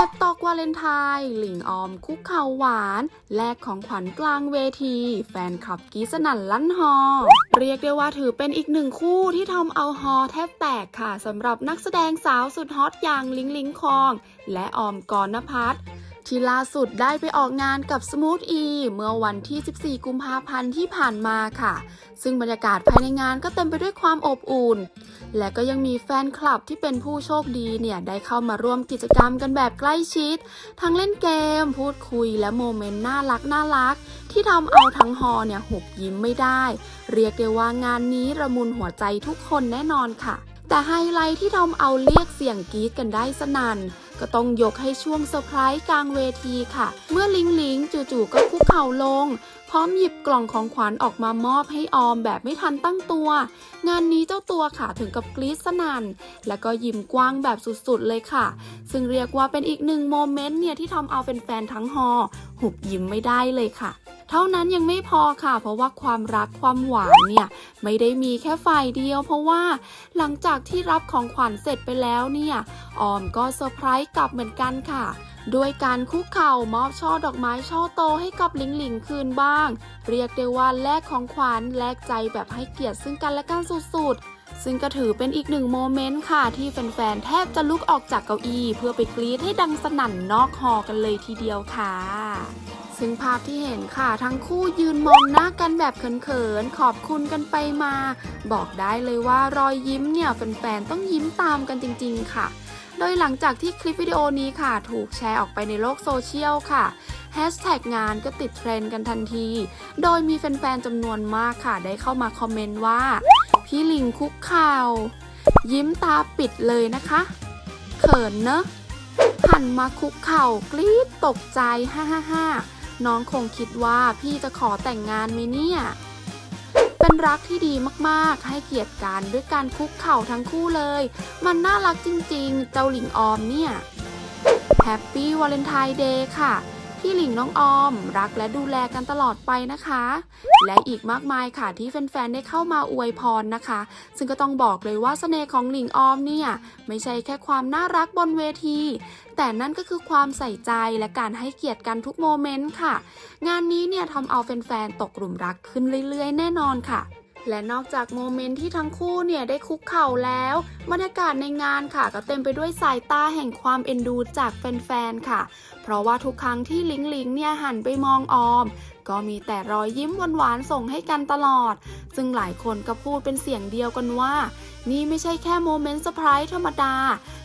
ปิดตอกวาเลนไทน์หลิงออมคุกเข่าหวาน แลกของขวัญกลางเวที แฟนคลับกีสนันลั่นฮอ เรียกได้ว่าถือเป็นอีกหนึ่งคู่ที่ทำเอาฮอแทบแตกค่ะสำหรับนักแสดงสาวสุดฮอตอย่างลิงลิงคอง และออมกรณพัฒน์ ที่ล่าสุดได้ไปออกงานกับสมูทอีเมื่อวันที่ 14 กุมภาพันธ์ที่ผ่านมาค่ะ ซึ่งบรรยากาศภายในงานก็เต็มไปด้วยความอบอุ่น และก็ยังมีแฟนคลับที่เป็นผู้โชคดีเนี่ยได้เข้ามาร่วมกิจกรรมกันแบบใกล้ชิด ทั้งเล่นเกม พูดคุยและโมเมนต์น่ารักน่ารัก ที่ทำเอาทั้งฮอเนี่ยหุบยิ้มไม่ได้ เรียกได้ว่างานนี้ระมุนหัวใจทุกคนแน่นอนค่ะ แต่ไฮไลท์ที่ทำเอาเรียกเสียงกรี๊ดกันได้สนั่น ก็ต้องยกให้ช่วงเซอร์ไพรส์กลางเวทีค่ะ เมื่อลิงลิงจู่ๆก็คุกเข่าลง พร้อมหยิบกล่องของขวัญออกมามอบให้ออมแบบไม่ทันตั้งตัว งานนี้เจ้าตัวค่ะถึงกับกรี๊ดสนั่น แล้วก็ยิ้มกว้างแบบสุดๆเลยค่ะ ซึ่งเรียกว่าเป็นอีกหนึ่งโมเมนต์เนี่ยที่ทำเอาแฟนๆทั้งฮอหุบยิ้มไม่ได้เลยค่ะเท่านั้นยังไม่พอค่ะ เพราะว่าความรักความหวานเนี่ยไม่ได้มีแค่ฝ่ายเดียว เพราะว่าหลังจากที่รับของขวัญเสร็จไปแล้วเนี่ยออมก็เซอร์ไพรส์กลับเหมือนกันค่ะ ด้วยการคุกเข่ามอบช่อดอกไม้ช่อโตให้กับหลิงหลิงคืนบ้าง เรียกได้ว่าแลกของขวัญแลกใจแบบให้เกียรติซึ่งกันและกันสุดๆ ซึ่งก็ถือเป็นอีกหนึ่งโมเมนต์ค่ะ ที่แฟนๆแทบจะลุกออกจากเก้าอี้ เพื่อไปกรี๊ดให้ดังสนั่นนอกหอกันเลยทีเดียวค่ะซึ่งภาพที่เห็นค่ะ ทั้งคู่ยืนมองหน้ากันแบบเขินๆ ขอบคุณกันไปมา บอกได้เลยว่ารอยยิ้มเนี่ยแฟนๆต้องยิ้มตามกันจริง ๆ ค่ะ โดยหลังจากที่คลิปวิดีโอนี้ค่ะ ถูกแชร์ออกไปในโลกโซเชียลค่ะแฮชแท็กงานก็ติดเทรนด์กันทันที โดยมีแฟนๆจำนวนมากค่ะ ได้เข้ามาคอมเมนต์ว่า พี่ลิงคุกเข่ายิ้มตาปิดเลยนะคะ เขินเนอะหันมาคุกเข่ากรี๊ดตกใจ ฮ่าฮ่าฮ่าน้องคงคิดว่าพี่จะขอแต่งงานไหมเนี่ย เป็นรักที่ดีมากๆ ให้เกียรติกันด้วยการคุกเข่าทั้งคู่เลย มันน่ารักจริงๆ เจ้าหลิงออมเนี่ยแฮปปี้วาเลนไทน์เดย์ค่ะ พี่หลิงน้องออม รักและดูแลกันตลอดไปนะคะ และอีกมากมายค่ะที่แฟนๆได้เข้ามาอวยพรนะคะ ซึ่งก็ต้องบอกเลยว่าเสน่ห์ของหลิงออมเนี่ยไม่ใช่แค่ความน่ารักบนเวที แต่นั่นก็คือความใส่ใจและการให้เกียรติกันทุกโมเมนต์ค่ะ งานนี้เนี่ยทำเอาแฟนๆตกหลุมรักขึ้นเรื่อยๆ แน่นอนค่ะ และนอกจากโมเมนต์ที่ทั้งคู่เนี่ยได้คุกเข่าแล้วบรรยากาศในงานค่ะ ก็เต็มไปด้วยสายตาแห่งความเอ็นดูจากแฟนๆค่ะ เพราะว่าทุกครั้งที่ลิงลิงเนี่ยหันไปมองออม ก็มีแต่รอยยิ้มหวานๆส่งให้กันตลอด ซึ่งหลายคนก็พูดเป็นเสียงเดียวกันว่า นี่ไม่ใช่แค่โมเมนต์เซอร์ไพรส์ธรรมดา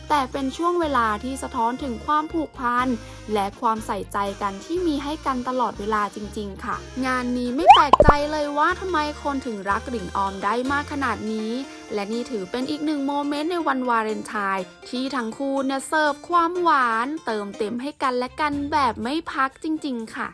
แต่เป็นช่วงเวลาที่สะท้อนถึงความผูกพัน และความใส่ใจกันที่มีให้กันตลอดเวลาจริง ๆ ค่ะ งานนี้ไม่แปลกใจเลยว่าทำไมคนถึงรักหลิงออมได้มากขนาดนี้ และนี่ถือเป็นอีกหนึ่งโมเมนต์ในวันวาเลนไทน์ที่ทั้งคู่เนี่ยเสิร์ฟความหวาน เติมเต็มให้กันและกันแบบไม่พักจริง ๆ ค่ะ